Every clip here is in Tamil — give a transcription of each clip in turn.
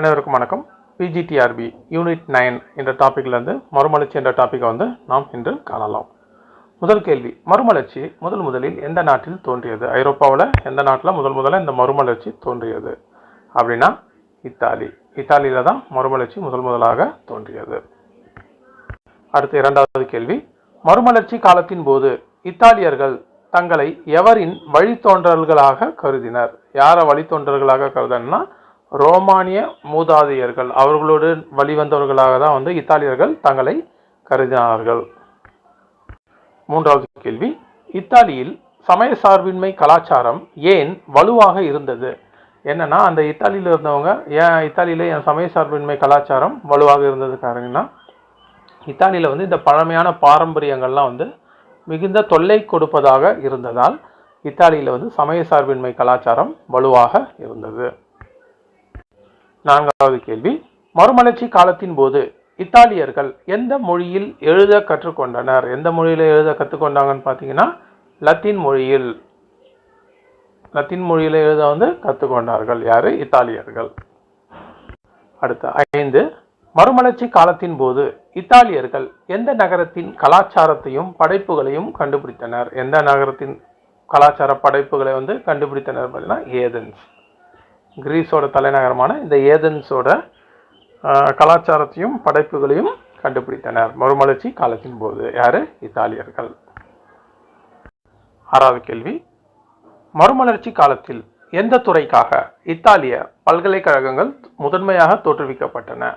அனைவருக்கும் வணக்கம். பிஜிடிஆர்பி யூனிட் நைன் என்ற டாப்பிக்லேருந்து மறுமலர்ச்சி என்ற டாப்பிக்கை வந்து நாம் இன்று காணலாம். முதல் கேள்வி மறுமலர்ச்சி முதல் முதலில் எந்த நாட்டில் தோன்றியது? ஐரோப்பாவில் எந்த நாட்டில் முதல் முதல்ல இந்த மறுமலர்ச்சி தோன்றியது? அப்படின்னா இத்தாலி. இத்தாலியில் தான் மறுமலர்ச்சி முதல் முதலாக தோன்றியது. அடுத்து இரண்டாவது கேள்வி மறுமலர்ச்சி காலத்தின் போது இத்தாலியர்கள் தங்களை எவரின் வழித்தோன்றல்களாக கருதினர்? யாரை வழித்தோன்றல்களாக கருதன்னா ரோமானிய மூதாதையர்கள். அவர்களோடு வழிவந்தவர்களாக தான் வந்து இத்தாலியர்கள் தங்களை கருதினார்கள். மூன்றாவது கேள்வி. இத்தாலியில் சமய சார்பின்மை கலாச்சாரம் ஏன் வலுவாக இருந்தது? என்னன்னா அந்த இத்தாலியில் இருந்தவங்க ஏன் இத்தாலியில் என் சமய சார்பின்மை கலாச்சாரம் வலுவாக இருந்தது காரணம்னா இத்தாலியில் வந்து இந்த பழமையான பாரம்பரியங்கள்லாம் வந்து மிகுந்த தொல்லை கொடுப்பதாக இருந்ததால் இத்தாலியில் வந்து சமய சார்பின்மை கலாச்சாரம் வலுவாக இருந்தது. நான்காவது கேள்வி. மறுமலர்ச்சி காலத்தின் போது இத்தாலியர்கள் எந்த மொழியில் எழுத கற்றுக்கொண்டனர்? எந்த மொழியில் எழுத கற்றுக்கொண்டாங்கன்னு பார்த்தீங்கன்னா லத்தீன் மொழியில். லத்தீன் மொழியில் எழுத வந்து கற்றுக்கொண்டார்கள். யாரு? இத்தாலியர்கள். அடுத்த ஐந்து. மறுமலர்ச்சி காலத்தின் போது இத்தாலியர்கள் எந்த நகரத்தின் கலாச்சாரத்தையும் படைப்புகளையும் கண்டுபிடித்தனர்? எந்த நகரத்தின் கலாச்சார படைப்புகளை வந்து கண்டுபிடித்தனர் பார்த்தீங்கன்னா ஏதென்ஸ். கிரீஸோட தலைநகரமான இந்த ஏதென்ஸோட கலாச்சாரத்தையும் படைப்புகளையும் கண்டுபிடித்தனர். மறுமலர்ச்சி காலத்தின் போது யார்? இத்தாலியர்கள். ஆறாவது கேள்வி. மறுமலர்ச்சி காலத்தில் எந்த துறைக்காக இத்தாலிய பல்கலைக்கழகங்கள் முதன்மையாக தோற்றுவிக்கப்பட்டன?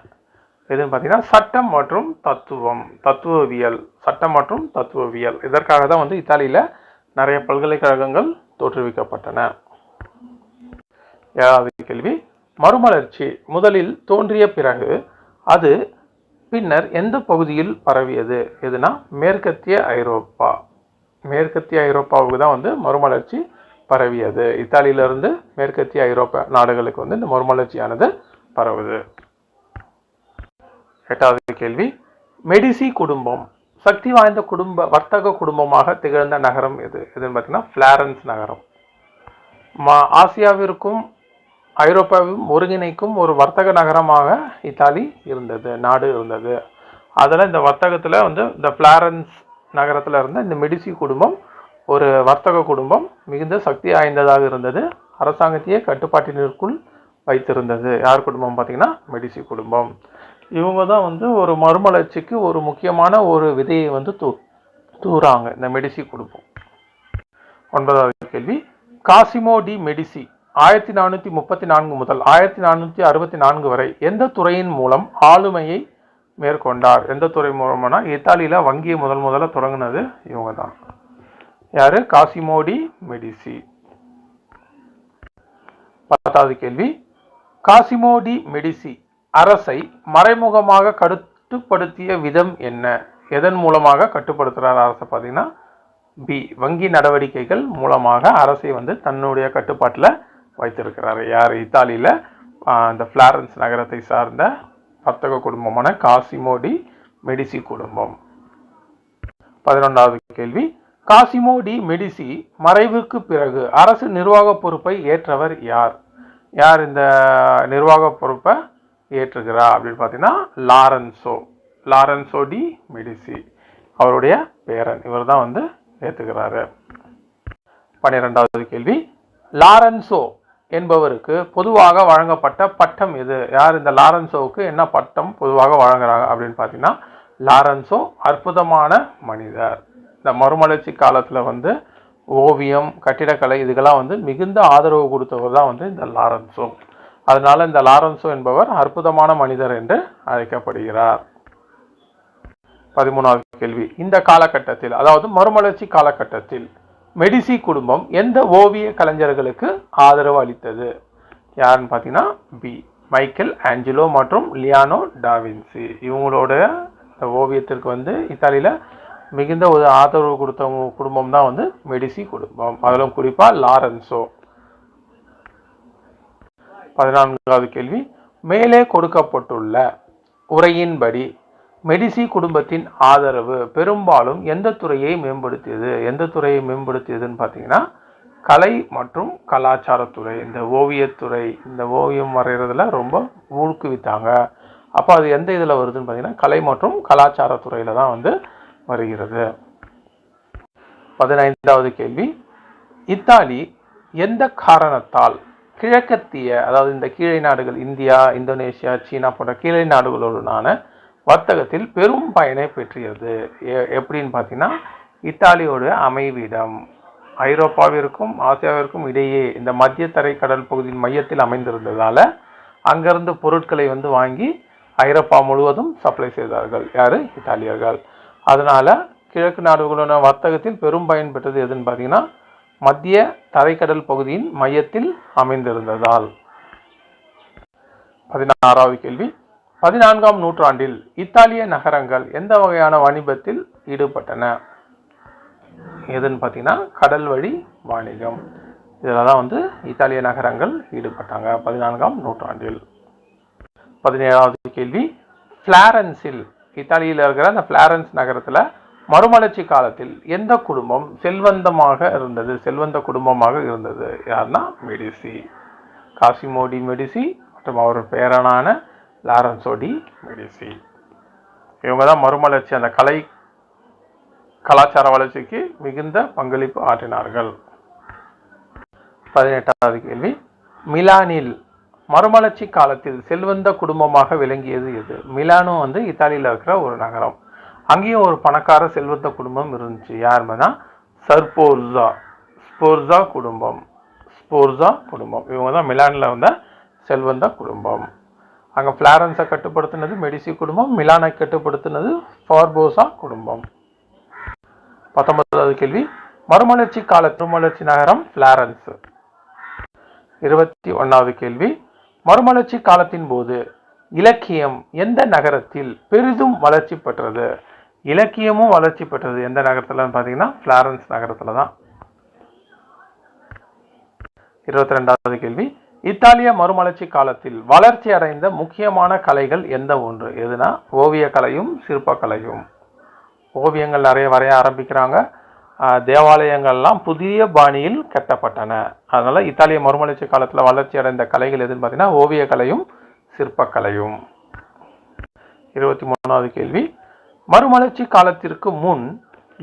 எதுன்னு பார்த்தீங்கன்னா சட்டம் மற்றும் தத்துவம் தத்துவவியல் சட்டம் மற்றும் தத்துவவியல். இதற்காக தான் வந்து இத்தாலியில் நிறைய பல்கலைக்கழகங்கள் தோற்றுவிக்கப்பட்டன. ஏழாவது கேள்வி. மறுமலர்ச்சி முதலில் தோன்றிய பிறகு அது பின்னர் எந்த பகுதியில் பரவியது? எதுனா மேற்கத்திய ஐரோப்பா. மேற்கத்திய ஐரோப்பாவுக்கு தான் வந்து மறுமலர்ச்சி பரவியது. இத்தாலியிலிருந்து மேற்கத்திய ஐரோப்பா நாடுகளுக்கு வந்து இந்த மறுமலர்ச்சியானது பரவுது. எட்டாவது கேள்வி. மெடிசி குடும்பம். சக்தி வாய்ந்த குடும்ப வர்த்தக குடும்பமாக திகழ்ந்த நகரம் எது? எதுன்னு பார்த்தீங்கன்னா ஃப்ளாரன்ஸ் நகரம். மா ஆசியாவிற்கும் ஐரோப்பாவும் ஒருங்கிணைக்கும் ஒரு வர்த்தக நகரமாக இத்தாலி இருந்தது நாடு இருந்தது. அதில் இந்த வர்த்தகத்தில் வந்து இந்த ஃப்ளாரன்ஸ் நகரத்தில் இருந்த இந்த மெடிசி குடும்பம் ஒரு வர்த்தக குடும்பம் மிகுந்த சக்தி வாய்ந்ததாக இருந்தது. அரசாங்கத்தையே கட்டுப்பாட்டினருக்குள் வைத்திருந்தது. யார் குடும்பம் பார்த்திங்கன்னா? மெடிசி குடும்பம். இவங்க தான் வந்து ஒரு மறுமலர்ச்சிக்கு ஒரு முக்கியமான ஒரு விதையை வந்து தூ தூறாங்க இந்த மெடிசி குடும்பம். ஒன்பதாவது கேள்வி காசிமோ டி மெடிசி ஆயிரத்தி நானூற்றி முப்பத்தி நான்கு முதல் ஆயிரத்தி நானூற்றி அறுபத்தி நான்கு வரை எந்த துறையின் மூலம் ஆளுமையை மேற்கொண்டார்? எந்த துறை மூலமானா இத்தாலியில் வங்கியை முதல் முதல்ல தொடங்கினது இவங்க தான் யார்? Cosimo de Medici. பத்தாவது கேள்வி. காசிமோடி மெடிசி அரசை மறைமுகமாக கட்டுப்படுத்திய விதம் என்ன? எதன் மூலமாக கட்டுப்படுத்துகிறார் அரசை பார்த்தீங்கன்னா பி. வங்கி நடவடிக்கைகள் மூலமாக அரசை வந்து தன்னுடைய கட்டுப்பாட்டில் வைத்திருக்கிறார். யார்? இத்தாலியில் இந்த ஃப்ளாரன்ஸ் நகரத்தை சார்ந்த வர்த்தக குடும்பமான காசிமோடி மெடிசி குடும்பம். பதினொன்றாவது கேள்வி. காசிமோ டி மெடிசி மறைவுக்கு பிறகு அரசு நிர்வாக பொறுப்பை ஏற்றவர் யார்? யார் இந்த நிர்வாக பொறுப்பை ஏற்றுகிறா அப்படின்னு பார்த்தீங்கன்னா லாரன்சோ. Lorenzo D Medici. அவருடைய பேரன். இவர் தான் வந்து ஏற்றுக்கிறாரு பன்னிரெண்டாவது கேள்வி. லாரன்சோ என்பவருக்கு பொதுவாக வழங்கப்பட்ட பட்டம் எது? யார் இந்த லாரன்சோவுக்கு என்ன பட்டம் பொதுவாக வழங்குறாங்க அப்படின்னு பார்த்தீங்கன்னா லாரன்சோ அற்புதமான மனிதர். இந்த மறுமலர்ச்சி காலத்தில் வந்து ஓவியம் கட்டிடக்கலை இதுக்கெல்லாம் வந்து மிகுந்த ஆதரவு கொடுத்தவர் தான் வந்து இந்த லாரன்சோ. அதனால் இந்த லாரன்சோ என்பவர் அற்புதமான மனிதர் என்று அழைக்கப்படுகிறார். பதிமூணாவது கேள்வி. இந்த காலகட்டத்தில் அதாவது மறுமலர்ச்சி காலகட்டத்தில் மெடிசி குடும்பம் எந்த ஓவிய கலைஞர்களுக்கு ஆதரவு அளித்தது? யாருன்னு பார்த்தீங்கன்னா பி மைக்கேல் ஆஞ்சலோ மற்றும் லியானோ டாவின்சி இவங்களோட இந்த ஓவியத்திற்கு வந்து இத்தாலியில் மிகுந்த ஒரு ஆதரவு கொடுத்தவங்க குடும்பம் தான் வந்து மெடிசி குடும்பம். அதிலும் குறிப்பாக லாரன்சோ பதினான்காவது கேள்வி. மேலே கொடுக்கப்பட்டுள்ள உரையின்படி மெடிசி குடும்பத்தின் ஆதரவு பெரும்பாலும் எந்த துறையை மேம்படுத்தியது? எந்த துறையை மேம்படுத்தியதுன்னு பார்த்தீங்கன்னா கலை மற்றும் கலாச்சாரத்துறை இந்த ஓவியத்துறை இந்த ஓவியம் வரைகிறதுல ரொம்ப ஊக்குவித்தாங்க. அப்போ அது எந்த இதில் வருதுன்னு பார்த்தீங்கன்னா கலை மற்றும் கலாச்சாரத்துறையில் தான் வந்து வருகிறது. பதினைந்தாவது கேள்வி. இத்தாலி எந்த காரணத்தால் கிழக்கத்திய அதாவது இந்த கீழை நாடுகள் இந்தியா இந்தோனேஷியா சீனா போன்ற கீழை நாடுகளுடனான வர்த்தகத்தில் பெரும் பயனை பெற்றியது. எப்படின்னு பார்த்தீங்கன்னா இத்தாலியோட அமைவிடம் ஐரோப்பாவிற்கும் ஆசியாவிற்கும் இடையே இந்த மத்திய தரைக்கடல் பகுதியின் மையத்தில் அமைந்திருந்ததால் அங்கிருந்து பொருட்களை வந்து வாங்கி ஐரோப்பா முழுவதும் சப்ளை செய்தார்கள். யாரு? இத்தாலியர்கள். அதனால் கிழக்கு நாடுகளுடன் வர்த்தகத்தில் பெரும் பயன் பெற்றது எதுன்னு பார்த்தீங்கன்னா மத்திய தரைக்கடல் பகுதியின் மையத்தில் அமைந்திருந்ததால். பதினாறாவது கேள்வி. பதினான்காம் நூற்றாண்டில் இத்தாலிய நகரங்கள் எந்த வகையான வாணிபத்தில் ஈடுபட்டன? எதுன்னு பார்த்தீங்கன்னா கடல் வழி வாணிகம். இதில் தான் வந்து இத்தாலிய நகரங்கள் ஈடுபட்டாங்க பதினான்காம் நூற்றாண்டில். பதினேழாவது கேள்வி பிளாரன்ஸில் இத்தாலியில் இருக்கிற அந்த பிளாரன்ஸ் நகரத்தில் மறுமலர்ச்சி காலத்தில் எந்த குடும்பம் செல்வந்தமாக இருந்தது? செல்வந்த குடும்பமாக இருந்தது யாருன்னா மெடிசி. காசிமோடி மெடிசி மற்றும் அவர் பேரனான லாரன்ஸோடி மெடிசி இவங்க தான் மறுமலர்ச்சி அந்த கலை கலாச்சார வளர்ச்சிக்கு மிகுந்த பங்களிப்பு ஆற்றினார்கள். பதினெட்டாவது கேள்வி. மிலானில் மறுமலர்ச்சி காலத்தில் செல்வந்த குடும்பமாக விளங்கியது எது? மிலானோ வந்து இத்தாலியில் இருக்கிற ஒரு நகரம். அங்கேயும் ஒரு பணக்கார செல்வந்த குடும்பம் இருந்துச்சு. யாருன்னா சர்போர்ஸா ஸ்போர்ஸா குடும்பம். ஸ்போர்ஸா குடும்பம். இவங்க தான் மிலானில் வந்த செல்வந்த குடும்பம். அங்கே ஃப்ளாரன்ஸை கட்டுப்படுத்தினது மெடிசி குடும்பம் மிலானை கட்டுப்படுத்தினது ஃபார்போசா குடும்பம். பத்தொன்பதாவது கேள்வி. மறுமலர்ச்சி கால மறுமலர்ச்சி நகரம் ஃப்ளாரன்ஸ் இருபத்தி ஒன்றாவது கேள்வி. மறுமலர்ச்சி காலத்தின் போது இலக்கியம் எந்த நகரத்தில் பெரிதும் வளர்ச்சி பெற்றது? இலக்கியமும் வளர்ச்சி பெற்றது எந்த நகரத்துலன்னு பார்த்தீங்கன்னா ஃப்ளாரன்ஸ் நகரத்தில் தான் இருபத்தி ரெண்டாவது கேள்வி. இத்தாலிய மறுமலர்ச்சி காலத்தில் வளர்ச்சி அடைந்த முக்கியமான கலைகள் எந்த ஒன்று? எதுனா ஓவிய கலையும் சிற்பக்கலையும். ஓவியங்கள் நிறைய வரைய ஆரம்பிக்கிறாங்க. தேவாலயங்கள்லாம் புதிய பாணியில் கட்டப்பட்டன. அதனால் இத்தாலிய மறுமலர்ச்சி காலத்தில் வளர்ச்சி அடைந்த கலைகள் எதுன்னு பார்த்தீங்கன்னா ஓவியக்கலையும் சிற்பக்கலையும். இருபத்தி மூணாவது கேள்வி. மறுமலர்ச்சி காலத்திற்கு முன்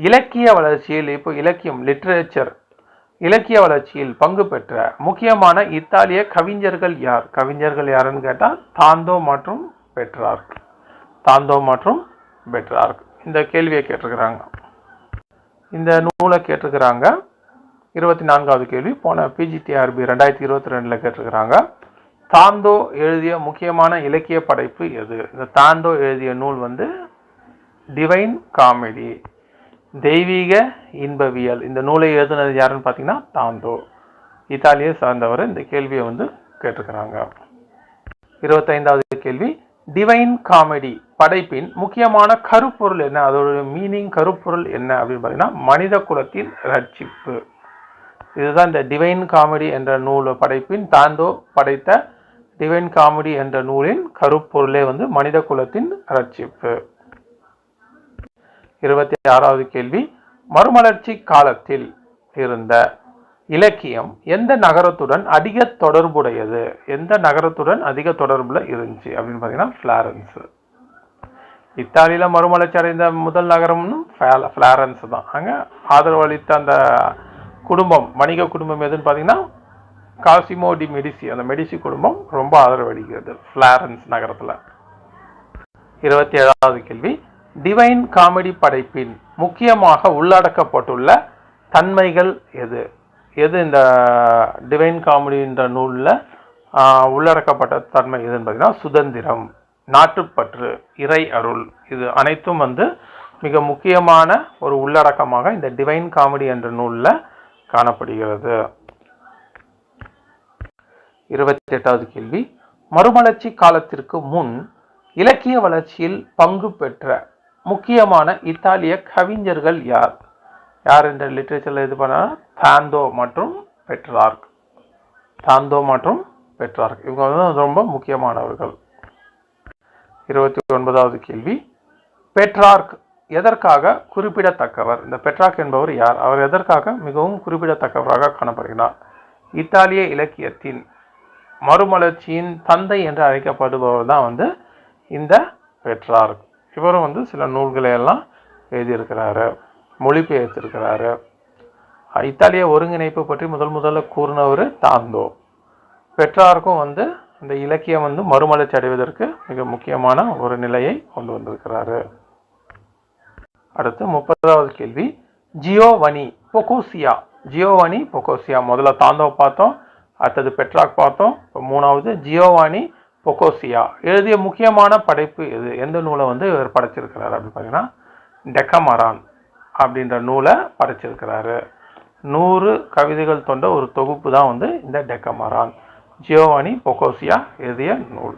இலக்கிய வளர்ச்சியில் இப்போ இலக்கியம் லிட்ரேச்சர் இலக்கிய வளர்ச்சியில் பங்கு பெற்ற முக்கியமான இத்தாலிய கவிஞர்கள் யார்? கவிஞர்கள் யாருன்னு கேட்டால் தாந்தோ மற்றும் பெட்ரார்க். தாந்தோ மற்றும் பெட்ரார்க். இந்த கேள்வியை கேட்டிருக்கிறாங்க. இந்த நூலை கேட்டிருக்கிறாங்க. இருபத்தி நான்காவது கேள்வி போன பிஜிடிஆர்பி ரெண்டாயிரத்தி இருபத்தி ரெண்டில் கேட்டிருக்கிறாங்க. தாந்தோ எழுதிய முக்கியமான இலக்கிய படைப்பு எது? இந்த தாந்தோ எழுதிய நூல் வந்து டிவைன் காமெடி தெய்வீக இன்பவியல். இந்த நூலை எழுதுனது யாருன்னு பார்த்தீங்கன்னா தாந்தோ. இத்தாலியை சார்ந்தவர் இந்த கேள்வியை வந்து கேட்டிருக்கிறாங்க. இருபத்தைந்தாவது கேள்வி டிவைன் காமெடி படைப்பின் முக்கியமான கருப்பொருள் என்ன? அதோட மீனிங் கருப்பொருள் என்ன? அப்படின்னு பார்த்தீங்கன்னா மனித குலத்தின் ரட்சிப்பு. இதுதான் இந்த டிவைன் காமெடி என்ற நூல் படைப்பின் தாந்தோ படைத்த டிவைன் காமெடி என்ற நூலின் கருப்பொருளே வந்து மனித குலத்தின் ரட்சிப்பு. இருபத்தி ஆறாவது கேள்வி மறுமலர்ச்சி காலத்தில் இருந்த இலக்கியம் எந்த நகரத்துடன் அதிக தொடர்புடையது? எந்த நகரத்துடன் அதிக தொடர்புல இருந்துச்சு? அப்படின்னு பார்த்தீங்கன்னா ஃப்ளாரன்ஸு. இத்தாலியில மறுமலர்ச்சி அடைந்த முதல் நகரம்னு ஃப்ளாரன்ஸ் தான். அங்க ஆதரவளித்த அந்த குடும்பம் வணிக குடும்பம் எதுன்னு பார்த்தீங்கன்னா காசிமோ டி மெடிசி. அந்த மெடிசி குடும்பம் ரொம்ப ஆதரவு அளிக்கிறது பிளாரன்ஸ் நகரத்துல. இருபத்தி ஏழாவது கேள்வி டிவைன் காமெடி படைப்பின் முக்கியமாக உள்ளடக்கப்பட்டுள்ள தன்மைகள் எது? எது இந்த டிவைன் காமெடின்ற நூலில் உள்ளடக்கப்பட்ட தன்மை எதுன்னு பார்த்தீங்கன்னா சுதந்திரம் நாட்டுப்பற்று இறை அருள். இது அனைத்தும் வந்து மிக முக்கியமான ஒரு உள்ளடக்கமாக இந்த டிவைன் காமெடி என்ற நூலில் காணப்படுகிறது. இருபத்தி எட்டாவது கேள்வி. மறுமலர்ச்சி காலத்திற்கு முன் இலக்கிய வளர்ச்சியில் பங்கு பெற்ற முக்கியமான இத்தாலிய கவிஞர்கள் யார்? யார் இந்த லிட்ரேச்சரில் இது பண்ண? தாந்தோ மற்றும் பெட்ரார்க். தாந்தோ மற்றும் பெட்ரார்க். இவங்க வந்து ரொம்ப முக்கியமானவர்கள். இருபத்தி ஒன்பதாவது கேள்வி. பெட்ரார்க் எதற்காக குறிப்பிடத்தக்கவர்? இந்த பெட்ராக் என்பவர் யார்? அவர் எதற்காக மிகவும் குறிப்பிடத்தக்கவராக காணப்படுகிறார்? இத்தாலிய இலக்கியத்தின் மறுமலர்ச்சியின் தந்தை என்று அழைக்கப்படுபவர் தான் வந்து இந்த பெட்ரார்க். இவரும் வந்து சில நூல்களை எல்லாம் எழுதியிருக்கிறாரு மொழிபெயர்த்திருக்கிறாரு. இத்தாலிய ஒருங்கிணைப்பு பற்றி முதல் முதல்ல கூறினவர் தாந்தோ. பெற்றாருக்கும் வந்து இந்த இலக்கியம் வந்து மறுமலர்ச்சி அடைவதற்கு மிக முக்கியமான ஒரு நிலையை கொண்டு வந்திருக்கிறாரு. அடுத்து முப்பதாவது கேள்வி. Giovanni Boccaccio. Giovanni Boccaccio. முதல்ல தாந்தோ பார்த்தோம் அடுத்தது பெட்ராக் பார்த்தோம். இப்போ மூணாவது ஜியோவானி பொக்கோசியா எழுதிய முக்கியமான படைப்பு எது? எந்த நூலை வந்து இவர் படைச்சிருக்கிறாரு அப்படின்னு பார்த்தீங்கன்னா டெக்கமரான் அப்படின்ற நூலை படைச்சிருக்கிறாரு. நூறு கவிதைகள் கொண்ட ஒரு தொகுப்பு தான் வந்து இந்த டெக்கமரான் ஜியோவானி பொக்கோசியா எழுதிய நூல்.